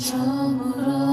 처음으로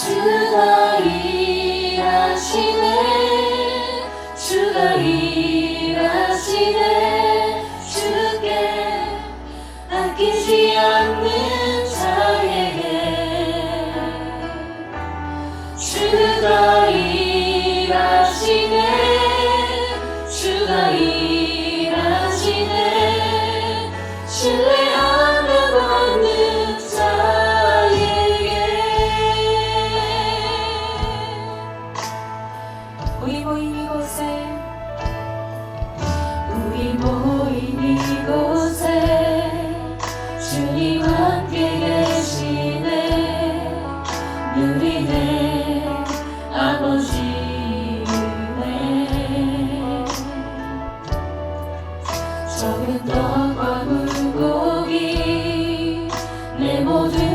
주 너희 하시네. 적은 떡과 물고기 내 모든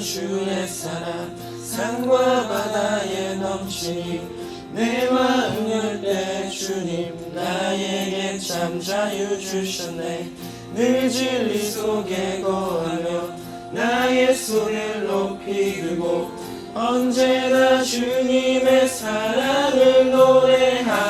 주의 사랑 산과 바다에 넘치니 내 마음 열 때 주님 나에게 참 자유 주셨네. 늘 진리 속에 거하며 나의 손을 높이 들고 언제나 주님의 사랑을 노래하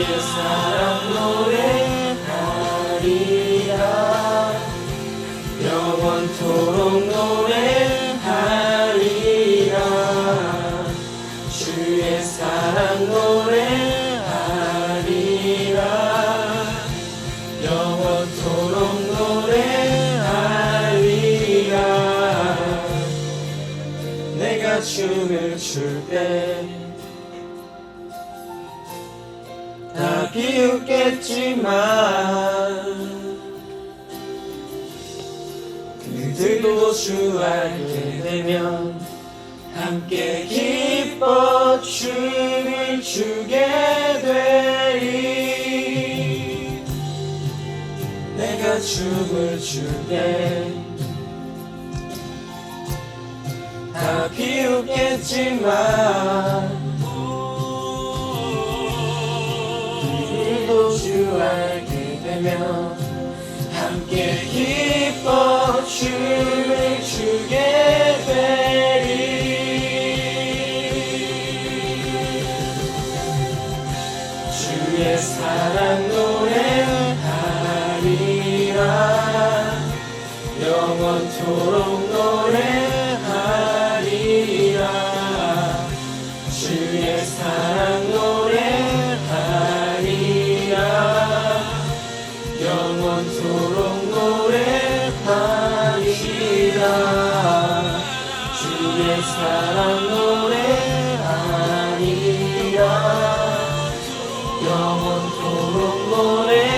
주의 사랑 노래 비웃겠지만 그들도 주 알게 되면 함께 기뻐 춤을 추게 되리. 내가 춤을 출때 다 비웃겠지만 알게 되면 함께 기뻐 춤을 추게 되리. 주의 사랑 노래하리라. 영원토록 노래하리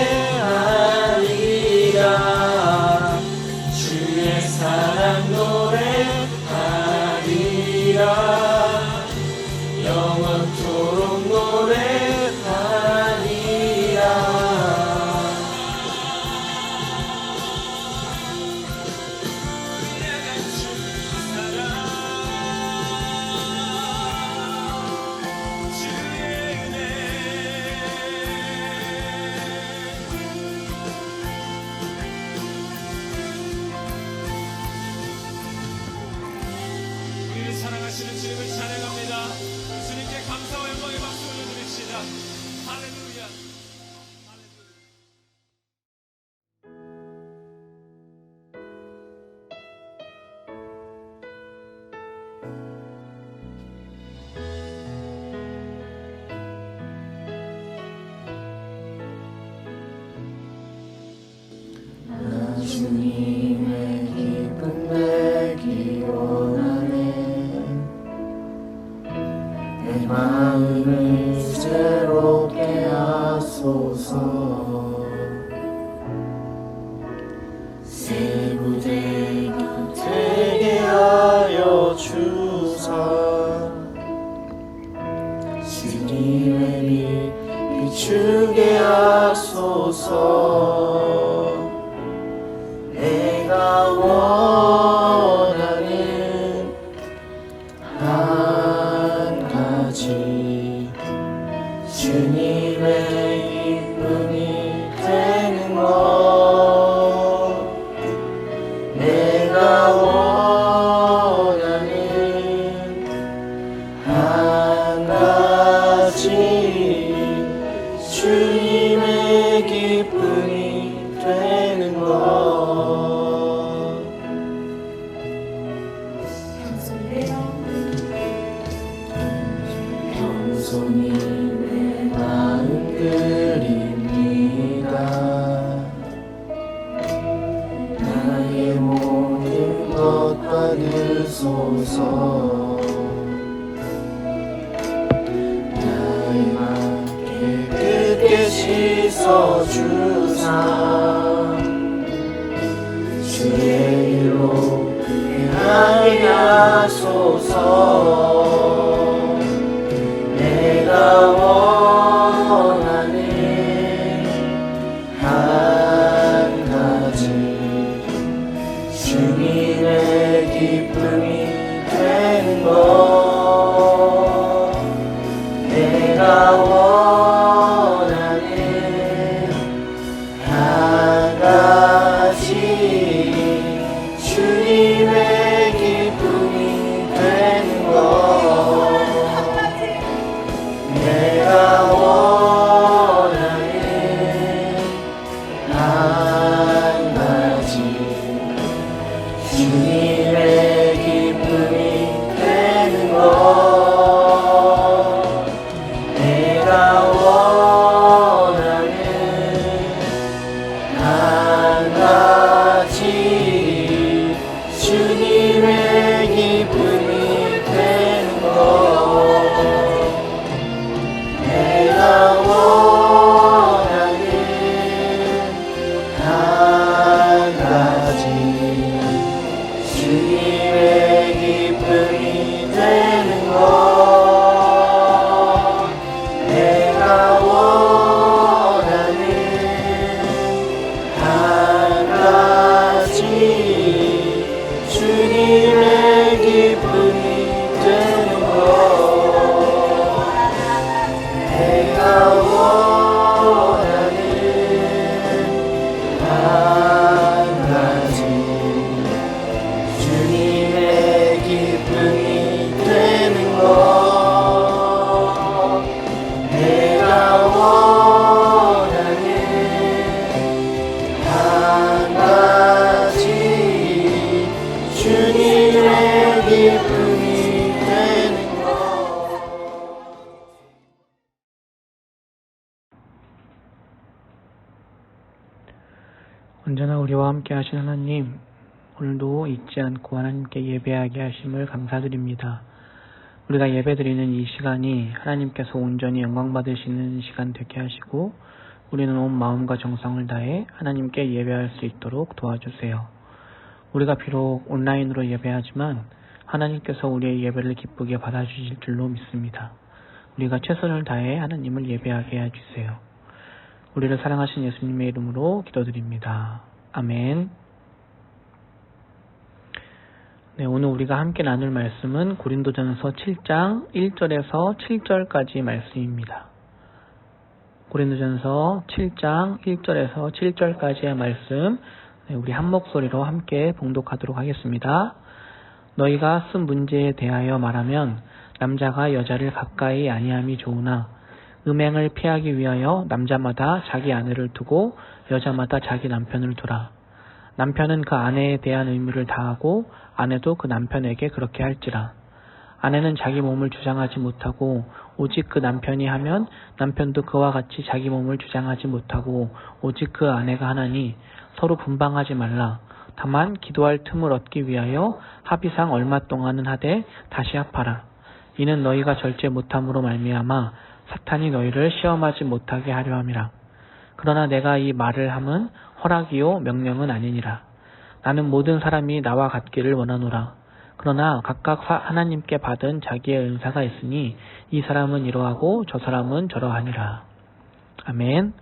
주님의 주의 일로 향하게 하소서 하신 하나님, 오늘도 잊지 않고 하나님께 예배하게 하심을 감사드립니다. 우리가 예배드리는 이 시간이 하나님께서 온전히 영광 받으시는 시간 되게 하시고, 우리는 온 마음과 정성을 다해 하나님께 예배할 수 있도록 도와주세요. 우리가 비록 온라인으로 예배하지만 하나님께서 우리의 예배를 기쁘게 받아주실 줄로 믿습니다. 우리가 최선을 다해 하나님을 예배하게 해주세요. 우리를 사랑하신 예수님의 이름으로 기도드립니다. 아멘. 네, 오늘 우리가 함께 나눌 말씀은 고린도전서 7장 1절에서 7절까지 말씀입니다. 고린도전서 7장 1절에서 7절까지의 말씀 네, 우리 한 목소리로 함께 봉독하도록 하겠습니다. 너희가 쓴 문제에 대하여 말하면 남자가 여자를 가까이 아니함이 좋으나 음행을 피하기 위하여 남자마다 자기 아내를 두고 여자마다 자기 남편을 두라. 남편은 그 아내에 대한 의무를 다하고 아내도 그 남편에게 그렇게 할지라. 아내는 자기 몸을 주장하지 못하고 오직 그 남편이 하면 남편도 그와 같이 자기 몸을 주장하지 못하고 오직 그 아내가 하나니 서로 분방하지 말라. 다만 기도할 틈을 얻기 위하여 합의상 얼마 동안은 하되 다시 합하라. 이는 너희가 절제 못함으로 말미암아 사탄이 너희를 시험하지 못하게 하려 함이라. 그러나 내가 이 말을 함은 허락이요 명령은 아니니라. 나는 모든 사람이 나와 같기를 원하노라. 그러나 각각 하- 하나님께 받은 자기의 은사가 있으니 이 사람은 이러하고 저 사람은 저러하니라. 아멘.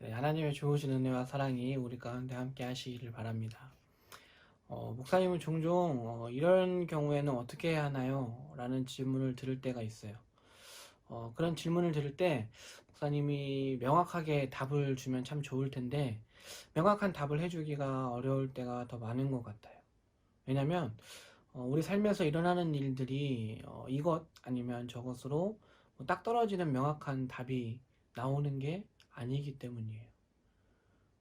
네, 하나님의 좋으신 은혜와 사랑이 우리 가운데 함께 하시기를 바랍니다. 어, 목사님은 종종 어, 이런 경우에는 어떻게 해야 하나요? 라는 질문을 들을 때가 있어요. 어, 그런 질문을 들을 때 목사님이 명확하게 답을 주면 참 좋을 텐데 명확한 답을 해주기가 어려울 때가 더 많은 것 같아요. 왜냐면 어, 우리 삶에서 일어나는 일들이 어, 이것 아니면 저것으로 뭐 딱 떨어지는 명확한 답이 나오는 게 아니기 때문이에요.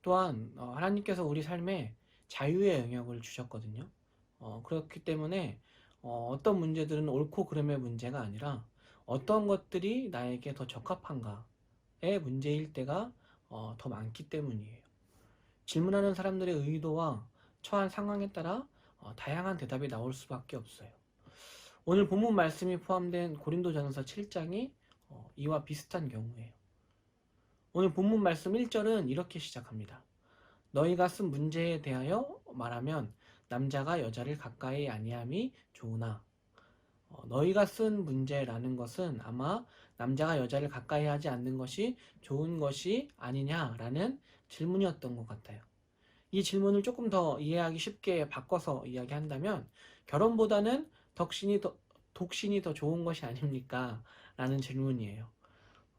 또한 어, 하나님께서 우리 삶에 자유의 영역을 주셨거든요. 어, 그렇기 때문에 어, 어떤 문제들은 옳고 그름의 문제가 아니라 어떤 것들이 나에게 더 적합한가의 문제일 때가 어, 더 많기 때문이에요. 질문하는 사람들의 의도와 처한 상황에 따라 어, 다양한 대답이 나올 수밖에 없어요. 오늘 본문 말씀이 포함된 고린도전서 7장이 어, 이와 비슷한 경우예요. 오늘 본문 말씀 1절은 이렇게 시작합니다. 너희가 쓴 문제에 대하여 말하면 남자가 여자를 가까이 아니함이 좋으나 어, 너희가 쓴 문제라는 것은 아마 남자가 여자를 가까이 하지 않는 것이 좋은 것이 아니냐라는 질문이었던 것 같아요. 이 질문을 조금 더 이해하기 쉽게 바꿔서 이야기한다면 결혼보다는 덕신이 더, 독신이 더 좋은 것이 아닙니까? 라는 질문이에요.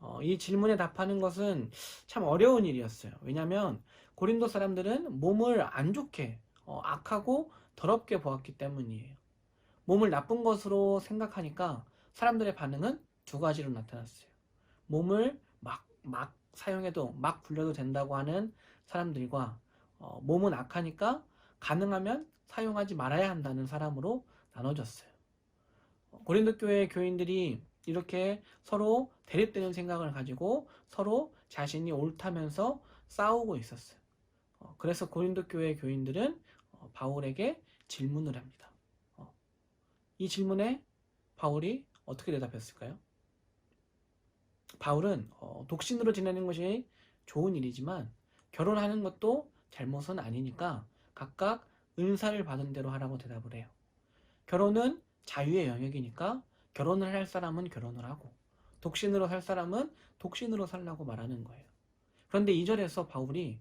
어, 이 질문에 답하는 것은 참 어려운 일이었어요. 왜냐하면 고린도 사람들은 몸을 안 좋게 어, 악하고 더럽게 보았기 때문이에요. 몸을 나쁜 것으로 생각하니까 사람들의 반응은 두 가지로 나타났어요. 몸을 막, 막 사용해도 막 굴려도 된다고 하는 사람들과 어, 몸은 악하니까 가능하면 사용하지 말아야 한다는 사람으로 나눠졌어요. 어, 고린도 교회 교인들이 이렇게 서로 대립되는 생각을 가지고 서로 자신이 옳다면서 싸우고 있었어요. 어, 그래서 고린도 교회 교인들은 어, 바울에게 질문을 합니다. 어, 이 질문에 바울이 어떻게 대답했을까요? 바울은 어, 독신으로 지내는 것이 좋은 일이지만 결혼하는 것도 잘못은 아니니까 각각 은사를 받은 대로 하라고 대답을 해요. 결혼은 자유의 영역이니까 결혼을 할 사람은 결혼을 하고 독신으로 살 사람은 독신으로 살라고 말하는 거예요. 그런데 이절에서 바울이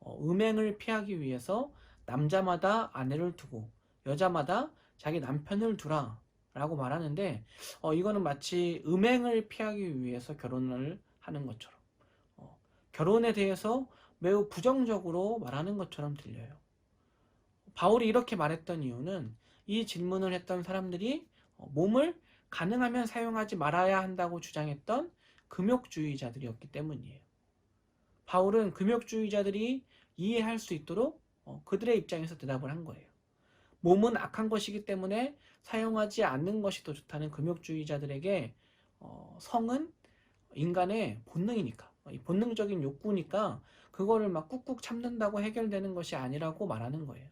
어, 음행을 피하기 위해서 남자마다 아내를 두고 여자마다 자기 남편을 두라 라고 말하는데 어, 이거는 마치 음행을 피하기 위해서 결혼을 하는 것처럼 어, 결혼에 대해서 매우 부정적으로 말하는 것처럼 들려요. 바울이 이렇게 말했던 이유는 이 질문을 했던 사람들이 어, 몸을 가능하면 사용하지 말아야 한다고 주장했던 금욕주의자들이었기 때문이에요. 바울은 금욕주의자들이 이해할 수 있도록 어, 그들의 입장에서 대답을 한 거예요. 몸은 악한 것이기 때문에 사용하지 않는 것이 더 좋다는 금욕주의자들에게 어, 성은 인간의 본능이니까 본능적인 욕구니까 그거를 막 꾹꾹 참는다고 해결되는 것이 아니라고 말하는 거예요.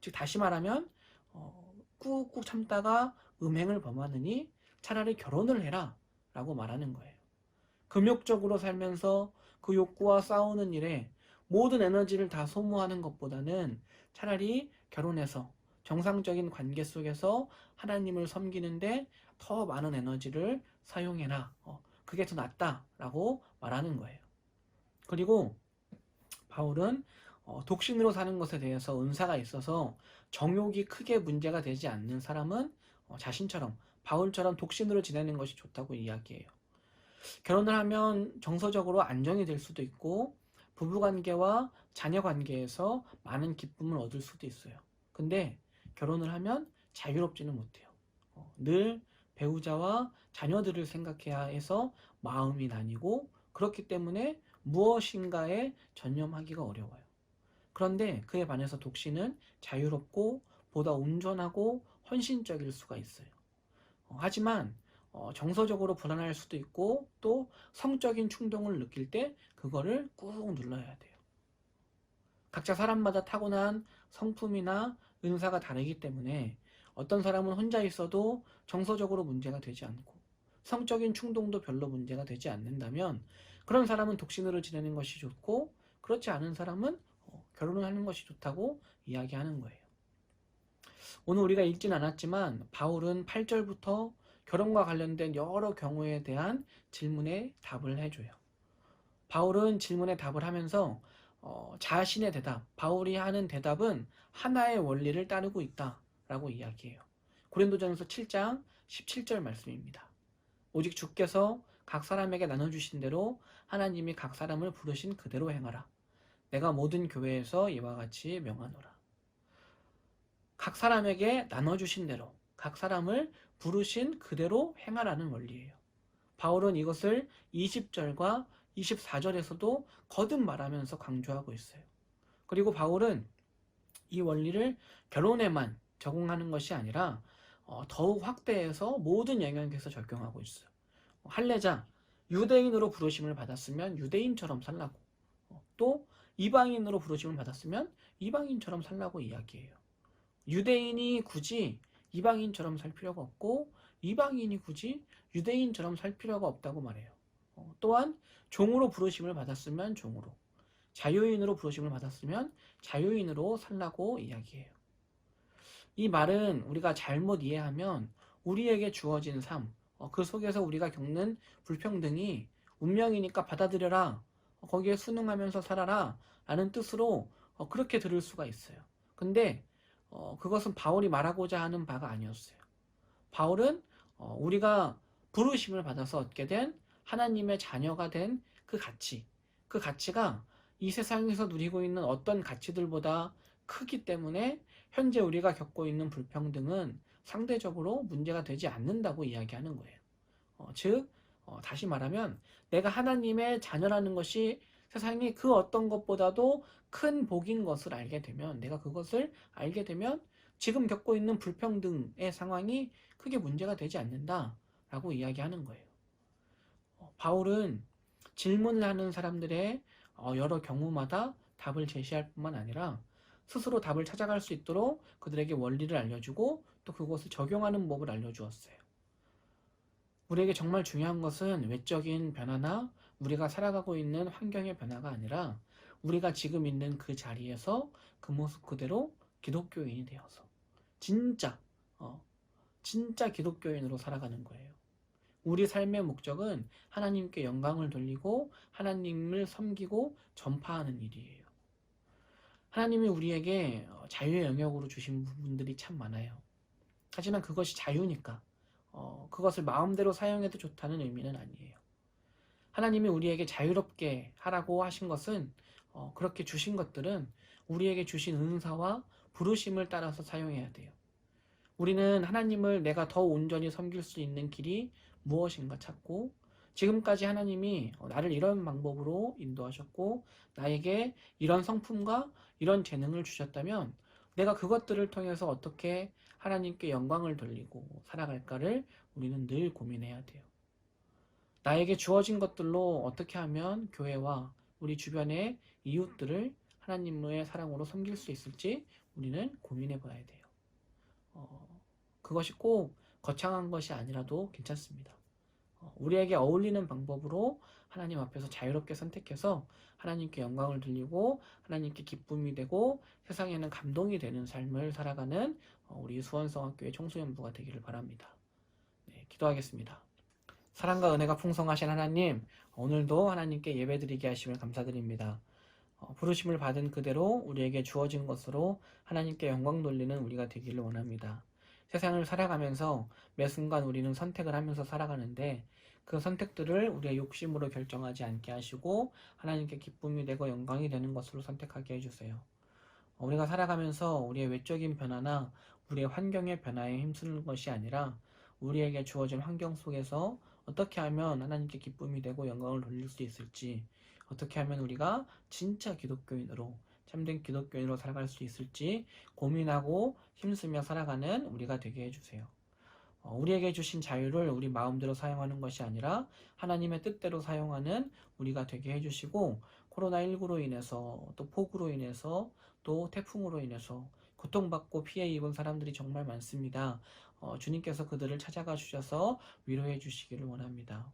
즉 다시 말하면 어, 꾹꾹 참다가 음행을 범하느니 차라리 결혼을 해라 라고 말하는 거예요. 금욕적으로 살면서 그 욕구와 싸우는 일에 모든 에너지를 다 소모하는 것보다는 차라리 결혼해서 정상적인 관계 속에서 하나님을 섬기는데 더 많은 에너지를 사용해라. 어, 그게 더 낫다라고 말하는 거예요. 그리고 바울은 어, 독신으로 사는 것에 대해서 은사가 있어서 정욕이 크게 문제가 되지 않는 사람은 어, 자신처럼 바울처럼 독신으로 지내는 것이 좋다고 이야기해요. 결혼을 하면 정서적으로 안정이 될 수도 있고 부부 관계와 자녀 관계에서 많은 기쁨을 얻을 수도 있어요. 근데 결혼을 하면 자유롭지는 못해요. 어, 늘 배우자와 자녀들을 생각해야 해서 마음이 나뉘고 그렇기 때문에 무엇인가에 전념하기가 어려워요. 그런데 그에 반해서 독신은 자유롭고 보다 온전하고 헌신적일 수가 있어요. 어, 하지만 어, 정서적으로 불안할 수도 있고 또 성적인 충동을 느낄 때 그거를 꾹 눌러야 돼요. 각자 사람마다 타고난 성품이나 은사가 다르기 때문에 어떤 사람은 혼자 있어도 정서적으로 문제가 되지 않고 성적인 충동도 별로 문제가 되지 않는다면 그런 사람은 독신으로 지내는 것이 좋고 그렇지 않은 사람은 어, 결혼을 하는 것이 좋다고 이야기하는 거예요. 오늘 우리가 읽진 않았지만 바울은 8절부터 결혼과 관련된 여러 경우에 대한 질문에 답을 해줘요. 바울은 질문에 답을 하면서 어, 자신의 대답, 바울이 하는 대답은 하나의 원리를 따르고 있다라고 이야기해요. 고린도전서 7장 17절 말씀입니다. 오직 주께서 각 사람에게 나눠주신 대로 하나님이 각 사람을 부르신 그대로 행하라. 내가 모든 교회에서 이와 같이 명하노라. 각 사람에게 나눠주신 대로 각 사람을 부르신 그대로 행하라는 원리예요. 바울은 이것을 20절과 24절에서도 거듭 말하면서 강조하고 있어요. 그리고 바울은 이 원리를 결혼에만 적용하는 것이 아니라 어, 더욱 확대해서 모든 영역에서 적용하고 있어요. 할례자 유대인으로 부르심을 받았으면 유대인처럼 살라고 어, 또 이방인으로 부르심을 받았으면 이방인처럼 살라고 이야기해요. 유대인이 굳이 이방인처럼 살 필요가 없고 이방인이 굳이 유대인처럼 살 필요가 없다고 말해요. 어, 또한 종으로 부르심을 받았으면 종으로 자유인으로 부르심을 받았으면 자유인으로 살라고 이야기해요. 이 말은 우리가 잘못 이해하면 우리에게 주어진 삶, 어, 그 속에서 우리가 겪는 불평등이 운명이니까 받아들여라. 어, 거기에 순응하면서 살아라. 라는 뜻으로 어, 그렇게 들을 수가 있어요. 근데 어, 그것은 바울이 말하고자 하는 바가 아니었어요. 바울은 어, 우리가 부르심을 받아서 얻게 된 하나님의 자녀가 된 그 가치, 그 가치가 이 세상에서 누리고 있는 어떤 가치들보다 크기 때문에 현재 우리가 겪고 있는 불평등은 상대적으로 문제가 되지 않는다고 이야기하는 거예요. 어, 즉, 어, 다시 말하면 내가 하나님의 자녀라는 것이 세상이 그 어떤 것보다도 큰 복인 것을 알게 되면 내가 그것을 알게 되면 지금 겪고 있는 불평등의 상황이 크게 문제가 되지 않는다라고 이야기하는 거예요. 어, 바울은 질문을 하는 사람들의 어, 여러 경우마다 답을 제시할 뿐만 아니라 스스로 답을 찾아갈 수 있도록 그들에게 원리를 알려주고 또 그것을 적용하는 법을 알려주었어요. 우리에게 정말 중요한 것은 외적인 변화나 우리가 살아가고 있는 환경의 변화가 아니라 우리가 지금 있는 그 자리에서 그 모습 그대로 기독교인이 되어서 진짜 어, 진짜 기독교인으로 살아가는 거예요. 우리 삶의 목적은 하나님께 영광을 돌리고 하나님을 섬기고 전파하는 일이에요. 하나님이 우리에게 어, 자유의 영역으로 주신 부분들이 참 많아요. 하지만 그것이 자유니까 어, 그것을 마음대로 사용해도 좋다는 의미는 아니에요. 하나님이 우리에게 자유롭게 하라고 하신 것은 어, 그렇게 주신 것들은 우리에게 주신 은사와 부르심을 따라서 사용해야 돼요. 우리는 하나님을 내가 더 온전히 섬길 수 있는 길이 무엇인가 찾고 지금까지 하나님이 어, 나를 이런 방법으로 인도하셨고 나에게 이런 성품과 이런 재능을 주셨다면 내가 그것들을 통해서 어떻게 하나님께 영광을 돌리고 살아갈까를 우리는 늘 고민해야 돼요. 나에게 주어진 것들로 어떻게 하면 교회와 우리 주변의 이웃들을 하나님의 사랑으로 섬길 수 있을지 우리는 고민해 봐야 돼요. 어, 그것이 꼭 거창한 것이 아니라도 괜찮습니다. 어, 우리에게 어울리는 방법으로 하나님 앞에서 자유롭게 선택해서 하나님께 영광을 돌리고 하나님께 기쁨이 되고 세상에는 감동이 되는 삶을 살아가는 어, 우리 수원성학교의 청소년부가 되기를 바랍니다. 네, 기도하겠습니다. 사랑과 은혜가 풍성하신 하나님, 오늘도 하나님께 예배드리게 하심을 감사드립니다. 어, 부르심을 받은 그대로 우리에게 주어진 것으로 하나님께 영광 돌리는 우리가 되기를 원합니다. 세상을 살아가면서 매 순간 우리는 선택을 하면서 살아가는데 그 선택들을 우리의 욕심으로 결정하지 않게 하시고 하나님께 기쁨이 되고 영광이 되는 것으로 선택하게 해주세요. 어, 우리가 살아가면서 우리의 외적인 변화나 우리의 환경의 변화에 힘쓰는 것이 아니라 우리에게 주어진 환경 속에서 어떻게 하면 하나님께 기쁨이 되고 영광을 돌릴 수 있을지 어떻게 하면 우리가 진짜 기독교인으로 참된 기독교인으로 살아갈 수 있을지 고민하고 힘쓰며 살아가는 우리가 되게 해주세요. 어, 우리에게 주신 자유를 우리 마음대로 사용하는 것이 아니라 하나님의 뜻대로 사용하는 우리가 되게 해주시고 코로나19로 인해서 또 폭우로 인해서 또 태풍으로 인해서 고통받고 피해 입은 사람들이 정말 많습니다. 어, 주님께서 그들을 찾아가 주셔서 위로해 주시기를 원합니다.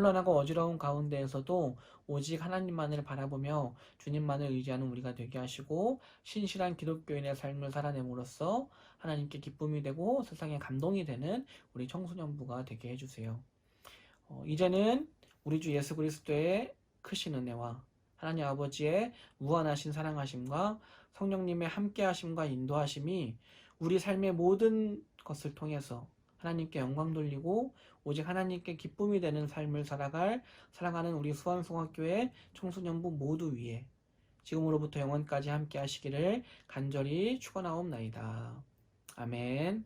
혼란하고 어지러운 가운데에서도 오직 하나님만을 바라보며 주님만을 의지하는 우리가 되게 하시고 신실한 기독교인의 삶을 살아냄으로써 하나님께 기쁨이 되고 세상에 감동이 되는 우리 청소년부가 되게 해주세요. 어, 이제는 우리 주 예수 그리스도의 크신 은혜와 하나님 아버지의 무한하신 사랑하심과 성령님의 함께하심과 인도하심이 우리 삶의 모든 것을 통해서 하나님께 영광 돌리고 오직 하나님께 기쁨이 되는 삶을 살아갈 사랑하는 우리 수원송학교의 청소년부 모두 위에 지금으로부터 영원까지 함께 하시기를 간절히 축원하옵나이다. 아멘.